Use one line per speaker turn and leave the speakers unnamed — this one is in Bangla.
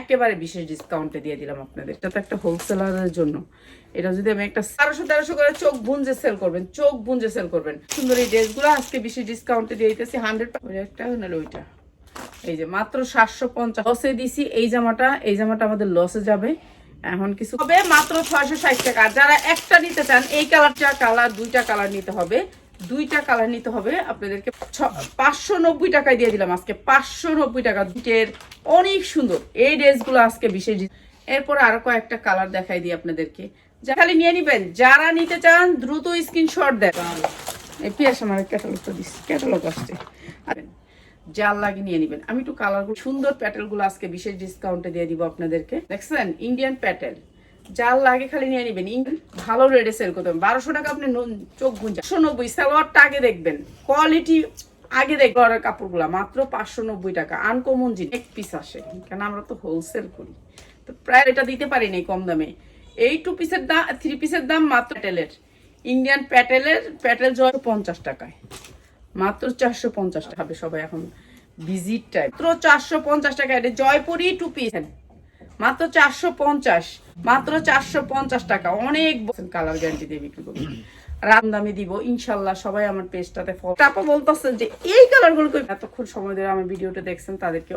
একেবারে বিশেষ ডিসকাউন্টে দিয়ে দিলাম আপনাদের। এটা তো একটা হোলসেলারের জন্য। এটা যদি আমি একটা তেরোশো তেরোশো করে চোখ বুঞ্জে সেল করবেন, চোখ বুঞ্জে সেল করবেন। সুন্দর এই ড্রেসগুলো আজকে বিশেষ ডিসকাউন্টে দিয়ে দিতেছি হান্ড্রেড একটা নাহলে ওইটা? এই যে মাত্র সাতশো পঞ্চাশ। লসে দিছি, এই জামাটা এই জামাটা আমাদের লসে যাবে। এখন কিছু হবে মাত্র ছয়শো ষাট টাকা। যারা একটা নিতে চান, এই কালারটা কালার দুইটা কালার নিতে হবে। দুইটা কালার নিতে হবে। আপনাদেরকে পাঁচশো নব্বই টাকায় দিয়ে দিলাম আজকে। পাঁচশো নব্বই টাকা। দুটের অনেক সুন্দর। এই ড্রেসগুলো আজকে বিশেষ এরপর আরও কয়েকটা কালার দেখাই দিই আপনাদেরকে। যা খালি নিয়ে নিবেন। যারা নিতে চান, দ্রুত স্ক্রিনশট দেন। ক্যাটালগ আসছে। জাল লাগে নিয়ে নেবেন। আমি একটু কালারগুলো সুন্দর প্যাটেলগুলো আজকে বিশেষ ডিসকাউন্টে দিয়ে দিব আপনাদেরকে। দেখছেন? ইন্ডিয়ান প্যাটেল। জাল লাগে খালি নিয়ে নেবেন। ভালো রেটে সেল করতে হবে বারোশো টাকা আপনি চোখ গুঞ্জা। পাঁচশো নব্বই সালোয়ারটা আগে দেখবেন। কোয়ালিটি আগে দেখবেন। আর কাপড়গুলা, মাত্র পাঁচশো নব্বই টাকা। আনকমন জিনিস। এক পিস আসে। কেন আমরা তো হোলসেল করি। তো প্রায় এটা দিতে পারি নাই কম দামে। এই টু পিসের দাম থ্রি পিসের দাম মাত্র প্যাটেলের। ইন্ডিয়ান প্যাটেলের, প্যাটেল জয় পঞ্চাশ টাকায়। মাত্র চারশো পঞ্চাশ টাকা। হবে সবাই এখন ভিজিট টাইম মাত্র চারশো পঞ্চাশ টাকা। এটা জয়পুরি টু পিস মাত্র চারশো পঞ্চাশ, মাত্র চারশো পঞ্চাশ টাকা। অনেক কালার গ্যারান্টি দিয়ে বিক্রি করব। রাম দামে দিব, ইনশাল্লাহ সবাই আমার পেজটাতে ফলো তারপর বলতেছেন যে এই কালারগুলো এতক্ষণ সময় ধরে আমার ভিডিওটা দেখছেন, তাদেরকে